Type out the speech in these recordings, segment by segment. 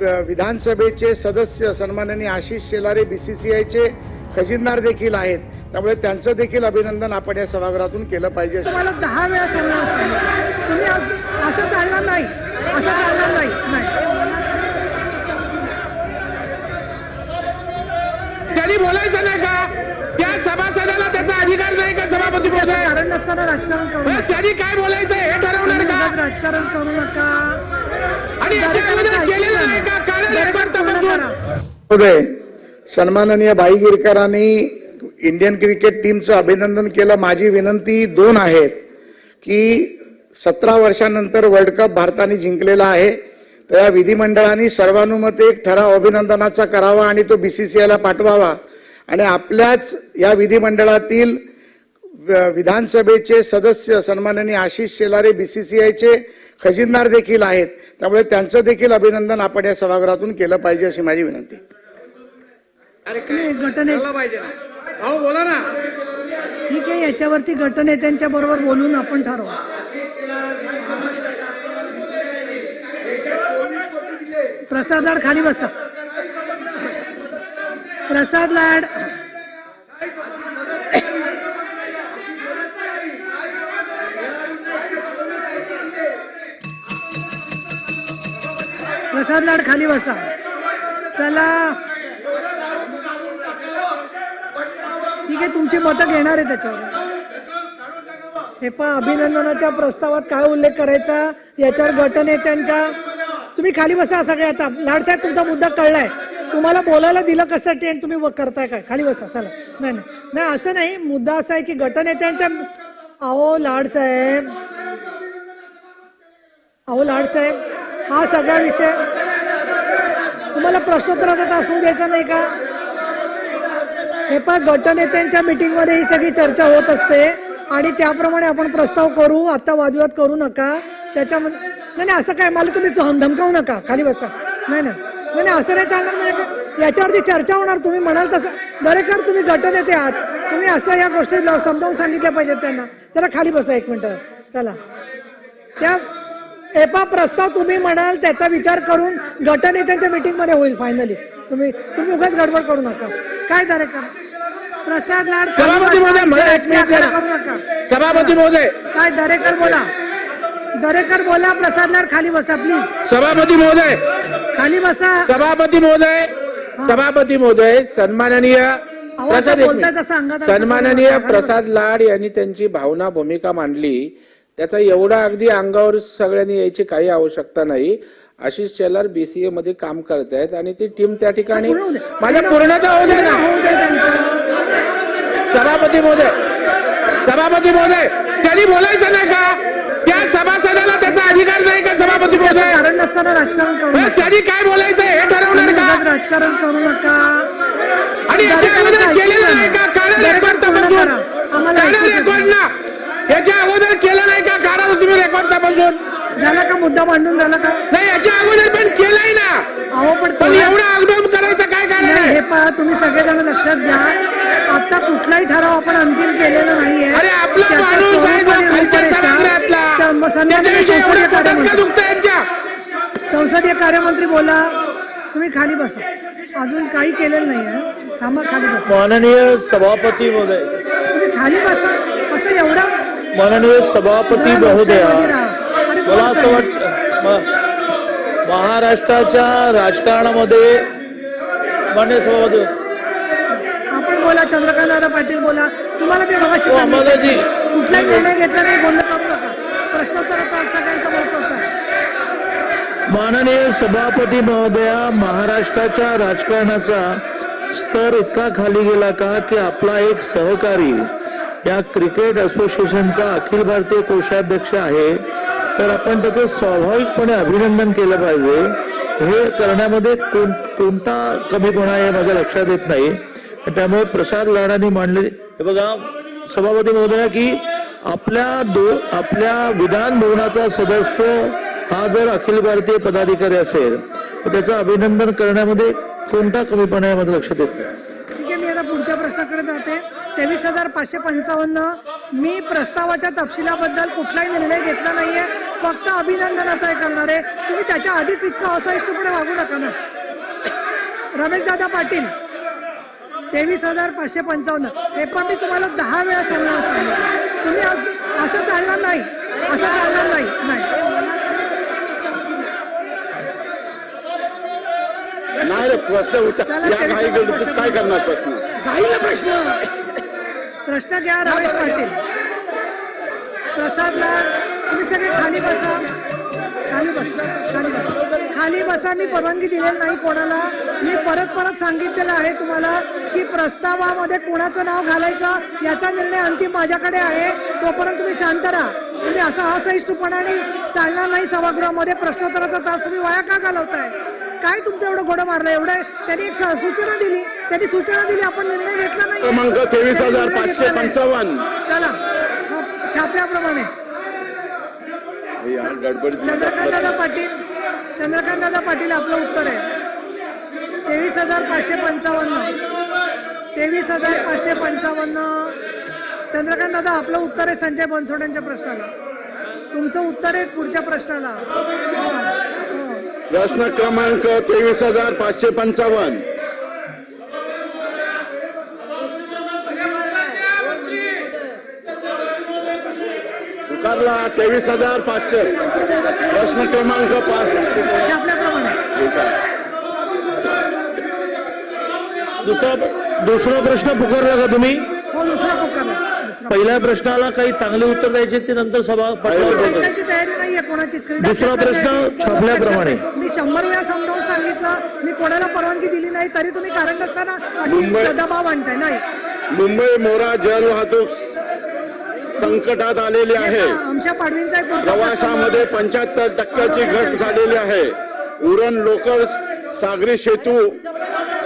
विधानसभेचे सदस्य सन्माननीय आशिष शेलारे बीसीसीआयचे खजिनदार देखील आहेत. त्यामुळे त्यांचं देखील अभिनंदन आपण या सभागृहातून केलं पाहिजे. तुम्हाला दहा वेळा तुम्ही असं चालणार नाही. असं चालणार नाही. नाही. त्यांनी बोलायचं नाही का? त्या सभासदाला त्याचा अधिकार नाही का सभापती महोदय? कारण नसताना राजकारण करू बरं, नका. त्यांनी काय बोलायचं हे ठरवणार का? राजकारण करू नका. आणि सन्माननीय भाई गिरकरांनी इंडियन क्रिकेट टीमचं अभिनंदन केलं. माझी विनंती दोन आहेत की सतरा वर्षानंतर वर्ल्ड कप भारताने जिंकलेला आहे. तर या विधिमंडळाने सर्वानुमते एक ठराव अभिनंदनाचा करावा आणि तो बीसीसीआयला पाठवावा. आणि आपल्याच या विधिमंडळातील विधानसभेचे सदस्य सन्माननीय आशिष शेलारे बीसीसीआयचे खजिनदार देखील आहेत. त्यामुळे त्यांचं देखील अभिनंदन आपण या सभागृहातून केलं पाहिजे अशी माझी विनंती. गटने पाहिजे अहो बोला ना. ठीक आहे याच्यावरती गटनेत्यांच्या बरोबर बोलून आपण ठरवू. प्रसाद लाड खाली बसा. प्रसाद लाड. प्रसाद लाड खाली बसा. चला. ठीक आहे तुमची मतं घेणार आहे त्याच्यावर. हे पहा अभिनंदनाच्या प्रस्तावात काय उल्लेख करायचा? याच्यावर गटनेत्यांच्या तुम्ही खाली बसा सगळे आता. लाडसाहेब तुमचा मुद्दा कळलाय. तुम्हाला बोलायला दिलं कशासाठी आणि तुम्ही करताय काय? खाली बसा चला. नाही नाही. नाही असं नाही. मुद्दा असा आहे की गटनेत्यांच्या अहो लाडसाहेब अहो लाडसाहेब हा सगळा विषय तुम्हाला प्रश्नोत्तराचा असू द्यायचा नाही का? हे पण गटनेत्यांच्या मीटिंगमध्ये ही सगळी चर्चा होत असते आणि त्याप्रमाणे आपण प्रस्ताव करू आता वादविवाद करू नका. त्याच्यामध्ये नाही नाही असं काय? मला तुम्ही धम- धमकावू नका. खाली बसा. नाही नाही. नाही नाही असं नाही चालणार म्हणजे याच्यावरती चर्चा होणार. तुम्ही म्हणाल तसं. दरेकर तुम्ही गटनेते आहात. तुम्ही असं या गोष्टी समजावून सांगितल्या पाहिजेत त्यांना. जरा खाली बसा एक मिनटं. चला. त्या एपा प्रस्ताव तुम्ही म्हणाल त्याचा विचार करून गटनेत्यांच्या मीटिंगमध्ये होईल फायनली तुम्ही तुम्ही उगाच गडबड करू नका. काय दरेकर प्रसाद लाड सभापती महोदय मला एक मिनिट करू द्या. नका. सभापती महोदय. काय दरेकर बोला. दरेकर बोला प्रसाद लाड खाली बसा प्लीज सभापती महोदय. खाली बसा. सभापती महोदय. सभापती महोदय सन्माननीय प्रसाद सन्माननीय. प्रसाद लाड यांनी त्यांची भावना भूमिका मांडली. त्याचा एवढा अगदी अंगावर सगळ्यांनी यायची काही आवश्यकता नाही. आशिष शेलार बीसीए मध्ये काम करतायत आणि ती टीम त्या ठिकाणी. माझ्या पूर्णता होऊ दे ना. सभापती महोदय. सभापती महोदय त्यांनी बोलायचं नाही का? त्या सभासदाला त्याचा अधिकार नाही का सभापती महोदय? कारण नसताना राजकारण करू त्यांनी काय बोलायचं हे ठरवणार का? राजकारण करू नका. आणि केलेलं नाही का कारण रेकॉर्ड तपासून आम्हाला कारण ऐकूच रेकॉर्ड येत ना याच्या अगोदर केलं नाही का कारण तुम्ही रेकॉर्ड तपासून नाही. झाला का मुद्दा मांडून झाला का? नाही याच्या अगोदर पण केलंय ना. अहो पण पण तुम्ही- एवढा अगदम करायचं काय कारण नाही, आहे? हे पहा तुम्ही सगळेजण लक्षात घ्या. आता कुठलाही ठराव आपण अंतिम केलेला नाहीये. अरे आपला त्याचं माणूस आहे स्वरूप जो आणि खालच्या रूपरेषा सभागृहातला सन्म- सन्माननीय त्याच्याविषयी एवढं संसदीय पोटात का कार्यमंत्री. दुखतं यांच्या? संसदीय कार्यमंत्री बोला तुम्ही खाली बसा. अजून काही केलेलं नाहीये. थांबा खाली बसा. माननीय सभापती महोदय. तुम्ही खाली बसा. असं एवढं माननीय सभापती जरा महोदया. राहा. मला असं वाटतं महाराष्ट्राच्या राजकारणामध्ये मान्य सभापती आपण बोला चंद्रकांत दादा पाटील बोला तुम्हाला मी हो, सांगितलं. अंबादाजी. कुठलाही निर्णय घेतला नाही बोलणं करू नका प्रश्नोत्तराचा सगळ्यांचा माननीय सभापती महोदया महाराष्ट्राच्या राजकारणाचा स्तर इतका खाली गेला का की आपला एक सहकारी या क्रिकेट असोसिएशनचा अखिल भारतीय कोषाध्यक्ष आहे तर आपण त्याचं स्वाभाविकपणे अभिनंदन केलं पाहिजे. हे करण्यामध्ये कोण कोणता कमीपणा आहे माझ्या लक्षात येत नाही. त्यामुळे प्रसाद लाडांनी मांडले. हे बघा सभापती महोदया की आपल्या दो आपल्या विधान भवनाचा सदस्य हा जर अखिल भारतीय पदाधिकारी असेल तर त्याचं अभिनंदन करण्यामध्ये कोणता कमीपणा आहे माझ्या लक्षात येत नाही ठीक आहे मी आता पुढच्या प्रश्नाकडे जाते तेवीस हजार पाचशे पंचावन्न. मी प्रस्तावाच्या तपशिलाबद्दल कुठलाही निर्णय घेतला नाहीये. फक्त अभिनंदनाचा आहे करणार आहे. तुम्ही त्याच्या आधीच इतकं असहिष्णुपणे वागू नका ना. रमेश दादा पाटील तेवीस हजार पाचशे पंचावन्न. हे पण मी तुम्हाला दहा वेळा सांगणार सांगितलं तुम्ही अस- चालणार नाही. असं चालणार नाही. नाही. प्रश्न काय करणार प्रश्न? जाईल प्रश्न. प्रश्न घ्या रमेश पाटील. प्रसादला तुम्ही सगळे खाली बसा. खाली बसा खाली बसा. खाली बसा मी परवानगी दिलेली नाही कोणाला. मी परत परत सांगितलेलं आहे तुम्हाला की प्रस्तावामध्ये कोणाचं नाव घालायचं याचा निर्णय अंतिम माझ्याकडे आहे. तोपर्यंत तुम्ही शांत राहा. तुम्ही असा असहिष्णुपणाने चालणार नाही सभागृहामध्ये. प्रश्नोत्तराचा तास तुम्ही वाया का घालवताय? काय तुमचं एवढं घोडं मारलं? एवढं त्यांनी एक श- सूचना दिली. त्यांनी सूचना दिली? आपण निर्णय घेतला नाही क्रमांक 23,555. चला. मग छाप्याप्रमाणे या गडबडीत चंद्रकांत दादा पाटील. चंद्रकांत दादा पाटील आपलं उत्तर आहे. तेवीस हजार पाचशे पंचावन्न. तेवीस हजार पाचशे पंचावन्न. चंद्रकांत दादा आपलं उत्तर आहे संजय बनसोड्यांच्या प्रश्नाला. तुमचं उत्तर आहे पुढच्या प्रश्नाला. हो, हो. प्रश्न क्रमांक तेवीस हजार पाचशे पंचावन्न. उतारला तेवीस हजार पाचशे. प्रश्न क्रमांक पाच. दुसरा दुसरा प्रश्न पुकारला का तुम्ही? हो पहिल्या प्रश्नाला काही चांगले उत्तर द्यायचे ते नंतर सभा तयारी नाहीये कोणाचीच दुसरा प्रश्न छापल्याप्रमाणे. मी शंभर वेळा समजावून सांगितलं. मी कोणाला परवानगी दिली नाही तरी तुम्ही कारण नसताना मुंबई- दबाव आणताय नाही. मुंबई मोरा जल वाहतूक संकटात आलेली आहे. प्रवासामध्ये पंच्याहत्तर टक्क्याची घट झालेली आहे. उरण लोकल सागरी सेतू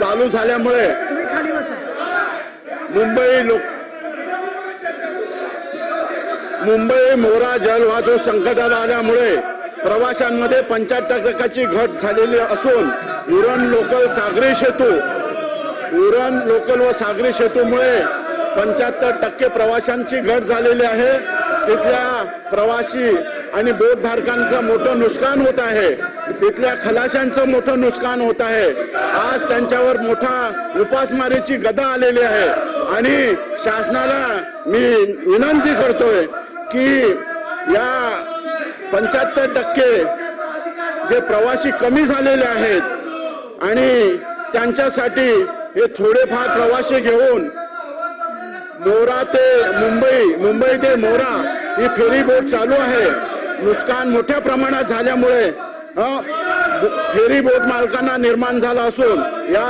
चालू झाल्यामुळे मुंबई लोक मुंबई मोरा जलवाहतूक संकटात आल्यामुळे प्रवाशांमध्ये पंच्याहत्तर टक्क्याची घट झालेली असून उरण लोकल सागरी सेतू उरण लोकल व सागरी सेतूमुळे पंच्याहत्तर टक्के प्रवाशांची घट झालेली आहे. तिथल्या प्रवासी आणि बोटधारकांचं मोठं नुकसान होत आहे. तिथल्या खलाशांचं मोठं नुकसान होत आहे. आज त्यांच्यावर मोठा उपासमारीची गदा आलेली आहे. आणि शासनाला मी विनंती करतोय की या पंच्याहत्तर टक्के जे प्रवासी कमी झालेले आहेत आणि त्यांच्यासाठी हे थोडेफार प्रवासी घेऊन मोरा ते मुंबई मुंबई ते मोरा ही फेरी बोट चालू आहे. नुकसान मोठ्या प्रमाणात झाल्यामुळे फेरी बोट मालकांना निर्माण झाला असून या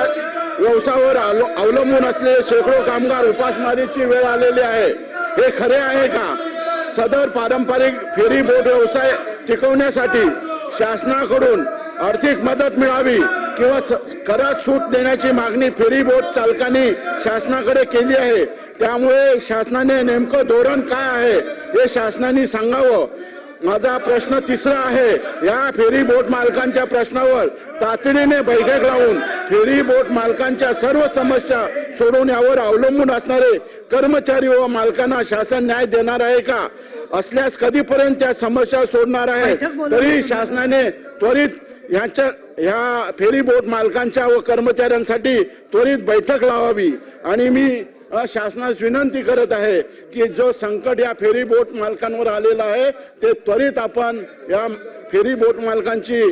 व्यवसायावर अवलंबून असलेले शेकडो कामगार उपासमारीची वेळ आलेली आहे. हे खरे आहे का? सदर पारंपरिक फेरी बोट व्यवसाय टिकवण्यासाठी शासनाकडून आर्थिक मदत मिळावी किंवा स- करात सूट देण्याची मागणी फेरी बोट चालकांनी शासनाकडे केली आहे. त्यामुळे शासनाने नेमकं धोरण काय आहे हे शासनाने सांगावं. माझा प्रश्न तिसरा आहे या फेरी बोट मालकांच्या प्रश्नावर तातडीने बैठक लावून फेरी बोट मालकांच्या सर्व समस्या सोडवण्यावर अवलंबून असणारे कर्मचारी व मालकांना शासन न्याय देणार आहे का? असल्यास कधीपर्यंत त्या समस्या सोडणार आहे? तरी. शासनाने त्वरित ह्यांच्या ह्या फेरी बोट मालकांच्या व कर्मचाऱ्यांसाठी त्वरित बैठक लावावी. आणि मी शासनास विनंती करत आहे की जो संकट या फेरी बोट मालकांवर आलेला आहे ते त्वरित आपण या फेरी बोट मालकांची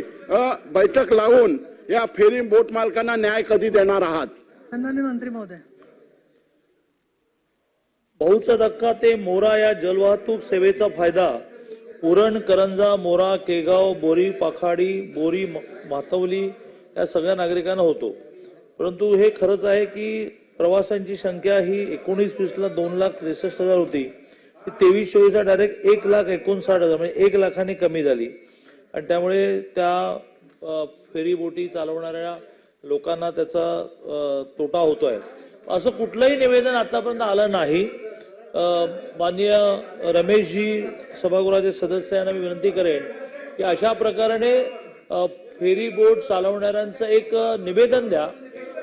बैठक लावून या फेरी बोट मालकांना न्याय कधी देणार आहात? मंत्री महोदय. भाऊचा धक्का ते मोरा या जलवाहतूक सेवेचा फायदा. उरण करंजा मोरा केगाव बोरी पाखाडी बोरी मातवली या सगळ्या नागरिकांना होतो. परंतु हे खरंच आहे की प्रवाशांची संख्या ही एकोणीस वीसला दोन लाख त्रेसष्ट हजार होती. ती तेवीस चोवीसला डायरेक्ट एक लाख एकोणसाठ हजार म्हणजे एक लाखाने कमी झाली. आणि त्यामुळे त्या फेरीबोटी फेरी बोटी चालवणाऱ्या लोकांना त्याचा तोटा होतो आहे असं कुठलंही निवेदन आतापर्यंत आलं नाही. माननीय रमेशजी सभागृहाचे सदस्य यांना मी विनंती करेन की अशा प्रकारे फेरी बोट चालवणाऱ्यांचं एक निवेदन द्या.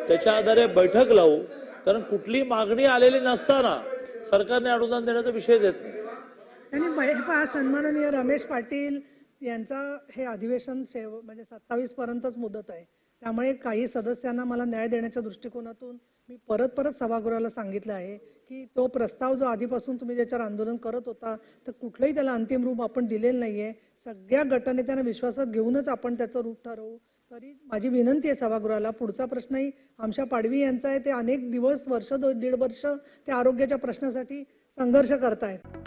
त्याच्या आधारे बैठक लावू. कारण कुठली मागणी आलेली नसताना सरकारने अनुदान देण्याचा विषय येत नाही. आणि सन्माननीय रमेश पाटील यांचा हे अधिवेशन शेव म्हणजे सत्तावीस पर्यंतच मुदत आहे. त्यामुळे काही सदस्यांना मला न्याय देण्याच्या दृष्टिकोनातून मी परत परत सभागृहाला सांगितलं आहे की तो प्रस्ताव जो आधीपासून तुम्ही ज्याच्यावर आंदोलन करत होता तर कुठलंही त्याला अंतिम रूप आपण दिलेलं नाहीये. सगळ्या गटनेत्यांना विश्वासात घेऊनच आपण त्याचं रूप ठरवू. तरी माझी विनंती आहे सभागृहाला पुढचा प्रश्नही आमच्या पाडवी यांचा आहे. ते अनेक दिवस वर्ष दीड वर्ष त्या आरोग्याच्या प्रश्नासाठी संघर्ष करतायत.